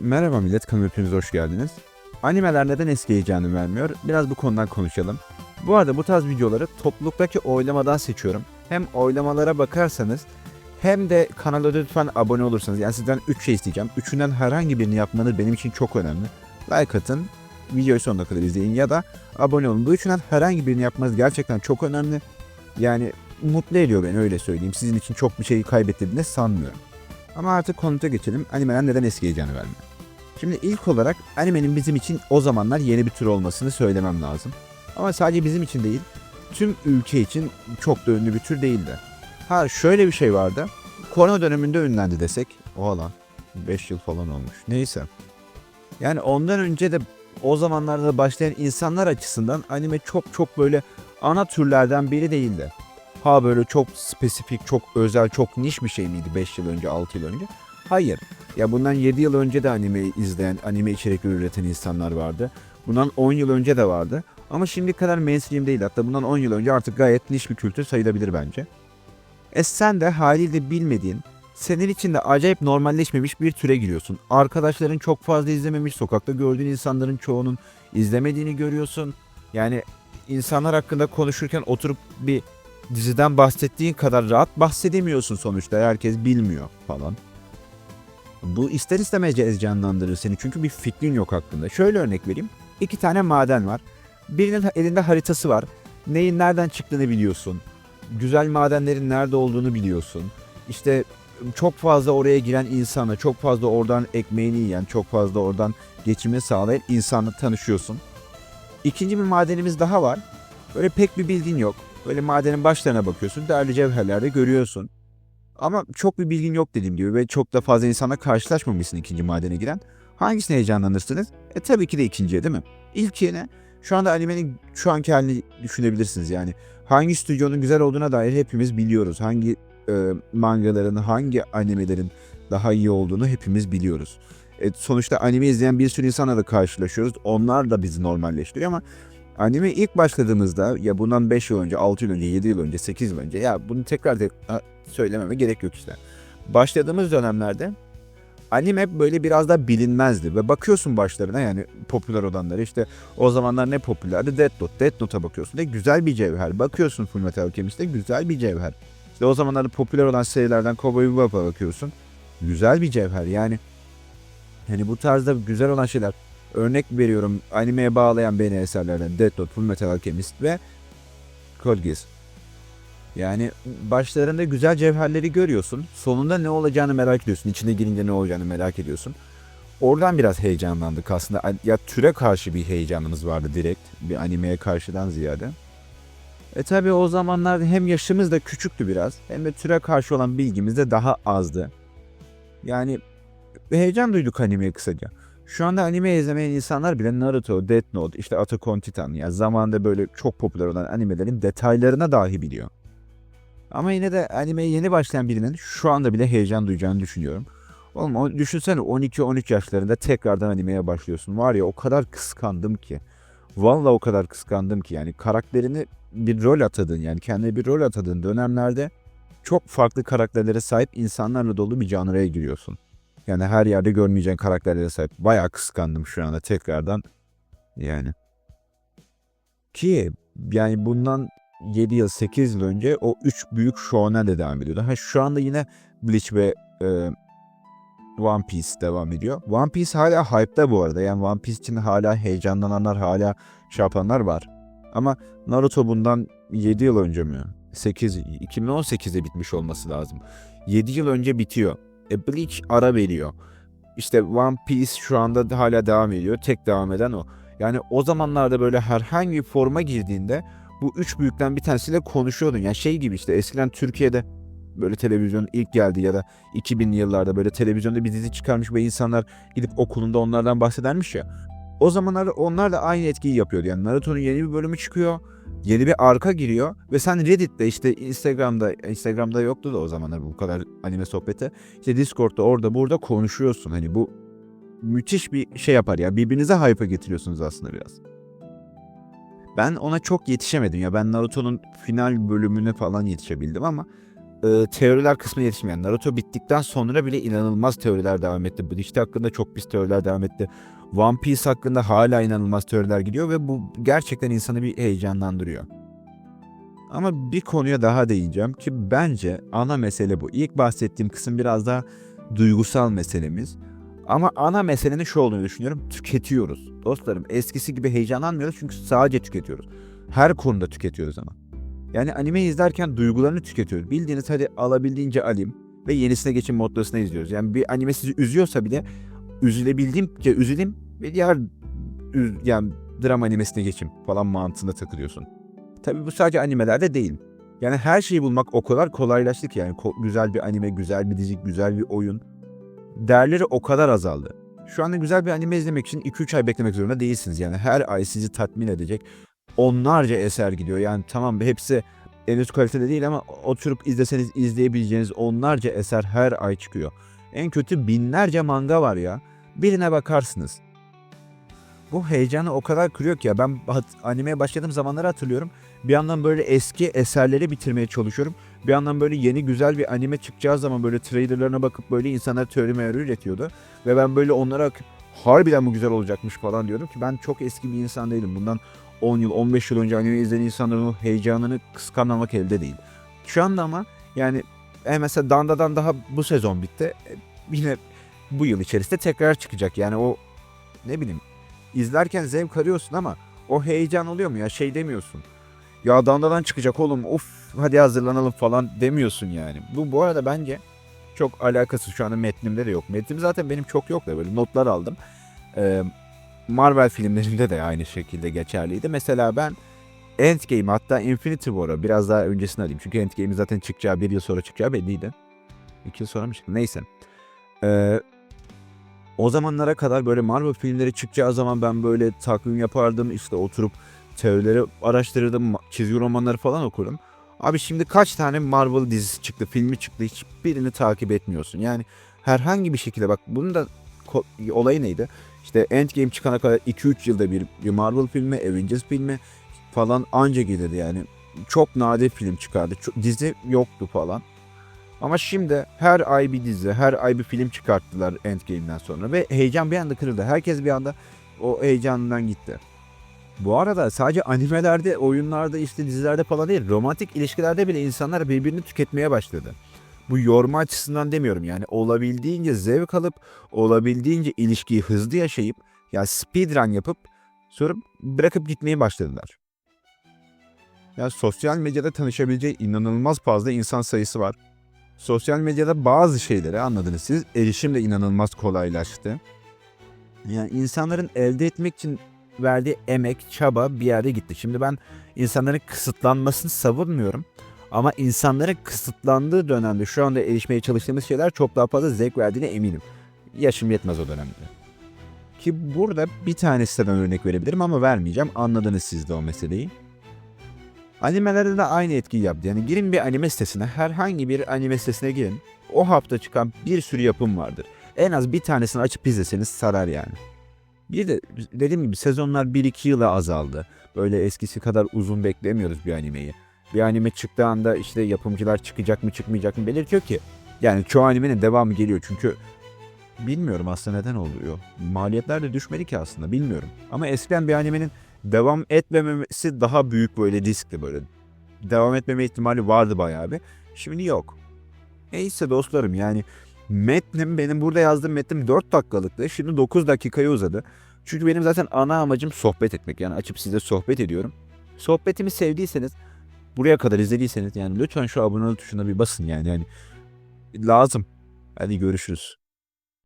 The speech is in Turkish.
Merhaba millet, kanalıma hepiniz hoş geldiniz. Animeler neden eski heyecanı vermiyor? Biraz bu konudan konuşalım. Bu arada bu tarz videoları topluluktaki oylamadan seçiyorum. Hem oylamalara bakarsanız hem de kanala lütfen abone olursanız. Yani sizden 3 şey isteyeceğim. Üçünden herhangi birini yapmanız benim için çok önemli. Like atın, videoyu sonuna kadar izleyin ya da abone olun. Bu üçünden herhangi birini yapmanız gerçekten çok önemli. Yani mutlu ediyor beni öyle söyleyeyim. Sizin için çok bir şey kaybettiğini sanmıyorum. Ama artık konuta geçelim. Animeler neden eski heyecanı vermiyor? Şimdi ilk olarak animenin bizim için o zamanlar yeni bir tür olmasını söylemem lazım. Ama sadece bizim için değil, tüm ülke için çok da ünlü bir tür değildi. Ha şöyle bir şey vardı. Korona döneminde ünlendi desek. Oha lan 5 yıl falan olmuş. Neyse. Yani ondan önce de o zamanlarda başlayan insanlar açısından anime çok çok böyle ana türlerden biri değildi. Ha böyle çok spesifik, çok özel, çok niş bir şey miydi 5 yıl önce, 6 yıl önce? Hayır. Ya bundan 7 yıl önce de anime izleyen, anime içerikleri üreten insanlar vardı. Bundan 10 yıl önce de vardı. Ama şimdi kadar mainstream değil. Hatta bundan 10 yıl önce artık gayet niş bir kültür sayılabilir bence. E sen de haliyle bilmediğin, senin için de acayip normalleşmemiş bir türe giriyorsun. Arkadaşların çok fazla izlememiş, sokakta gördüğün insanların çoğunun izlemediğini görüyorsun. Yani insanlar hakkında konuşurken oturup bir diziden bahsettiğin kadar rahat bahsedemiyorsun sonuçta. Herkes bilmiyor falan. Bu ister istemez heyecanlandırır seni çünkü bir fikrin yok hakkında. Şöyle örnek vereyim. İki tane maden var. Birinin elinde haritası var. Neyin nereden çıktığını biliyorsun. Güzel madenlerin nerede olduğunu biliyorsun. İşte çok fazla oraya giren insanla, çok fazla oradan ekmeğini yiyen, çok fazla oradan geçimi sağlayan insanla tanışıyorsun. İkinci bir madenimiz daha var. Böyle pek bir bilgin yok. Böyle madenin başlarına bakıyorsun, değerli cevherlerde görüyorsun. Ama çok bir bilgin yok dediğim gibi ve çok da fazla insana karşılaşmamışsın ikinci madene giren. Hangisine heyecanlanırsınız? E tabii ki de ikinciye değil mi? İlkine şu anda animenin şu anki halini düşünebilirsiniz yani. Hangi stüdyonun güzel olduğuna dair hepimiz biliyoruz. Hangi e, mangaların, hangi animelerin daha iyi olduğunu hepimiz biliyoruz. E, sonuçta anime izleyen bir sürü insanla da karşılaşıyoruz. Onlar da bizi normalleştiriyor ama anime ilk başladığımızda ya bundan 5 yıl önce, 6 yıl önce, 7 yıl önce, 8 yıl önce ya bunu tekrar tek söylememe gerek yok işte. Başladığımız dönemlerde anime böyle biraz da bilinmezdi ve bakıyorsun başlarına yani popüler olanlara işte o zamanlar ne popülerdi? Death Note. Death Note'a bakıyorsun de güzel bir cevher. Bakıyorsun Fullmetal Alchemist'e güzel bir cevher. İşte o zamanlarda popüler olan serilerden Cowboy Bebop'a bakıyorsun. Güzel bir cevher yani. Hani bu tarzda güzel olan şeyler. Örnek veriyorum animeye bağlayan beni eserlerden Death Note, Fullmetal Alchemist ve Code Geass. Yani başlarında güzel cevherleri görüyorsun. Sonunda ne olacağını merak ediyorsun. İçine girince ne olacağını merak ediyorsun. Oradan biraz heyecanlandık aslında. Ya türe karşı bir heyecanımız vardı direkt. Bir animeye karşıdan ziyade. E tabi o zamanlar hem yaşımız da küçüktü biraz. Hem de türe karşı olan bilgimiz de daha azdı. Yani heyecan duyduk animeye kısaca. Şu anda anime izlemeyen insanlar bile Naruto, Death Note, işte Attack on Titan ya zamanında böyle çok popüler olan animelerin detaylarına dahi biliyor. Ama yine de animeye yeni başlayan birinin şu anda bile heyecan duyacağını düşünüyorum. Oğlum o, düşünsene 12-13 yaşlarında tekrardan animeye başlıyorsun. Var ya o kadar kıskandım ki. Vallahi o kadar kıskandım ki yani karakterini bir rol atadığın yani kendine bir rol atadığın dönemlerde çok farklı karakterlere sahip insanlarla dolu bir canraya giriyorsun. Yani her yerde görmeyeceğin karakterlere sahip. Bayağı kıskandım şu anda tekrardan. Yani. Ki yani bundan 7 yıl 8 yıl önce o 3 büyük shonen de devam ediyordu. Ha şu anda yine Bleach ve e, One Piece devam ediyor. One Piece hala hype'da bu arada. Yani One Piece için hala heyecanlananlar, hala şey var. Ama Naruto bundan 7 yıl önce mi? 8, 2018'de bitmiş olması lazım. 7 yıl önce bitiyor. E Bleach ara veriyor. İşte One Piece şu anda hala devam ediyor. Tek devam eden o. Yani o zamanlarda böyle herhangi bir forma girdiğinde bu üç büyükten bir tanesiyle konuşuyordun. Yani şey gibi işte eskiden Türkiye'de böyle televizyon ilk geldi ya da 2000'li yıllarda böyle televizyonda bir dizi çıkarmış ve insanlar gidip okulunda onlardan bahsedermiş ya. O zamanlar onlar da aynı etkiyi yapıyordu. Yani Naruto'nun yeni bir bölümü çıkıyor. Yeni bir arka giriyor ve sen Reddit'te işte Instagram'da Instagram'da yoktu da o zamanlar bu kadar anime sohbeti. İşte Discord'da orada burada konuşuyorsun. Hani bu müthiş bir şey yapar ya. Birbirinize hype'a getiriyorsunuz aslında biraz. Ben ona çok yetişemedim ya. Ben Naruto'nun final bölümüne falan yetişebildim ama e, teoriler kısmına yetişmeyen. Naruto bittikten sonra bile inanılmaz teoriler devam etti. Bleach hakkında çok pis teoriler devam etti. One Piece hakkında hala inanılmaz teoriler gidiyor ve bu gerçekten insanı bir heyecanlandırıyor. Ama bir konuya daha değineceğim ki bence ana mesele bu. İlk bahsettiğim kısım biraz daha duygusal meselemiz. Ama ana meselenin şu olduğunu düşünüyorum. Tüketiyoruz. Dostlarım eskisi gibi heyecanlanmıyoruz çünkü sadece tüketiyoruz. Her konuda tüketiyoruz ama. Yani anime izlerken duygularını tüketiyoruz. Bildiğiniz hadi alabildiğince alayım ve yenisine geçin moddasına izliyoruz. Yani bir anime sizi üzüyorsa bile üzülebildiğimce üzüleyim ve diğer üz- yani drama animesine geçeyim falan mantığında takılıyorsun. Tabii bu sadece animelerde değil. Yani her şeyi bulmak o kadar kolaylaştı ki yani güzel bir anime, güzel bir dizi, güzel bir oyun. Değerleri o kadar azaldı. Şu anda güzel bir anime izlemek için 2-3 ay beklemek zorunda değilsiniz. Yani her ay sizi tatmin edecek onlarca eser gidiyor. Yani tamam hepsi en üst kalitede değil ama oturup izleseniz izleyebileceğiniz onlarca eser her ay çıkıyor. En kötü binlerce manga var ya. Birine bakarsınız. Bu heyecanı o kadar kırıyor ki ya ben animeye başladığım zamanları hatırlıyorum. Bir yandan böyle eski eserleri bitirmeye çalışıyorum. Bir yandan böyle yeni güzel bir anime çıkacağı zaman böyle trailerlarına bakıp böyle insanlar teori meori üretiyordu. Ve ben böyle onlara harbiden bu güzel olacakmış falan diyordum ki ben çok eski bir insan değilim. Bundan 10 yıl 15 yıl önce anime izleyen insanların o heyecanını kıskanmamak elde değil. Şu anda ama yani e mesela Danda'dan daha bu sezon bitti. E, Yine bu yıl içerisinde tekrar çıkacak. Yani o ne bileyim izlerken zevk arıyorsun ama o heyecan oluyor mu ya şey demiyorsun. Ya Danda'dan çıkacak oğlum of hadi hazırlanalım falan demiyorsun yani. Bu bu arada bence çok alakası şu anda metnimde de yok. Metnim zaten benim çok yok da böyle notlar aldım. Ee, Marvel filmlerinde de aynı şekilde geçerliydi. Mesela ben Endgame hatta Infinity War'a biraz daha öncesini alayım. Çünkü Endgame'in zaten çıkacağı bir yıl sonra çıkacağı belliydi. İki yıl sonra mı çıktı? Neyse. Ee, o zamanlara kadar böyle Marvel filmleri çıkacağı zaman ben böyle takvim yapardım. işte oturup teorileri araştırırdım. Çizgi romanları falan okurdum. Abi şimdi kaç tane Marvel dizisi çıktı, filmi çıktı hiçbirini takip etmiyorsun. Yani herhangi bir şekilde bak bunun da olayı neydi? İşte Endgame çıkana kadar 2-3 yılda bir, bir Marvel filmi, Avengers filmi falan anca gelirdi yani. Çok nadir film çıkardı. Çok, dizi yoktu falan. Ama şimdi her ay bir dizi, her ay bir film çıkarttılar Endgame'den sonra ve heyecan bir anda kırıldı. Herkes bir anda o heyecanından gitti. Bu arada sadece animelerde, oyunlarda, işte dizilerde falan değil, romantik ilişkilerde bile insanlar birbirini tüketmeye başladı. Bu yorma açısından demiyorum yani olabildiğince zevk alıp olabildiğince ilişkiyi hızlı yaşayıp ya speedrun yapıp sonra bırakıp gitmeye başladılar. Ya sosyal medyada tanışabileceği inanılmaz fazla insan sayısı var. Sosyal medyada bazı şeylere anladınız siz erişim de inanılmaz kolaylaştı. Yani insanların elde etmek için verdiği emek, çaba bir yerde gitti. Şimdi ben insanların kısıtlanmasını savunmuyorum. Ama insanların kısıtlandığı dönemde şu anda erişmeye çalıştığımız şeyler çok daha fazla zevk verdiğine eminim. Yaşım yetmez o dönemde. Ki burada bir tanesinden örnek verebilirim ama vermeyeceğim. Anladınız siz de o meseleyi. Animelerde de aynı etkiyi yaptı. Yani girin bir anime sitesine, herhangi bir anime sitesine girin. O hafta çıkan bir sürü yapım vardır. En az bir tanesini açıp izleseniz sarar yani. Bir de dediğim gibi sezonlar 1-2 yıla azaldı. Böyle eskisi kadar uzun beklemiyoruz bir animeyi. Bir anime çıktığı anda işte yapımcılar çıkacak mı çıkmayacak mı belirtiyor ki. Yani çoğu animenin devamı geliyor çünkü bilmiyorum aslında neden oluyor. Maliyetler de düşmedi ki aslında bilmiyorum. Ama eskiden bir animenin devam etmemesi daha büyük böyle riskli böyle. Devam etmeme ihtimali vardı bayağı bir. Şimdi yok. Neyse dostlarım yani metnim benim burada yazdığım metnim 4 dakikalıktı. Şimdi 9 dakikaya uzadı. Çünkü benim zaten ana amacım sohbet etmek. Yani açıp size sohbet ediyorum. Sohbetimi sevdiyseniz buraya kadar izlediyseniz yani lütfen şu abone tuşuna bir basın yani. yani lazım. Hadi görüşürüz.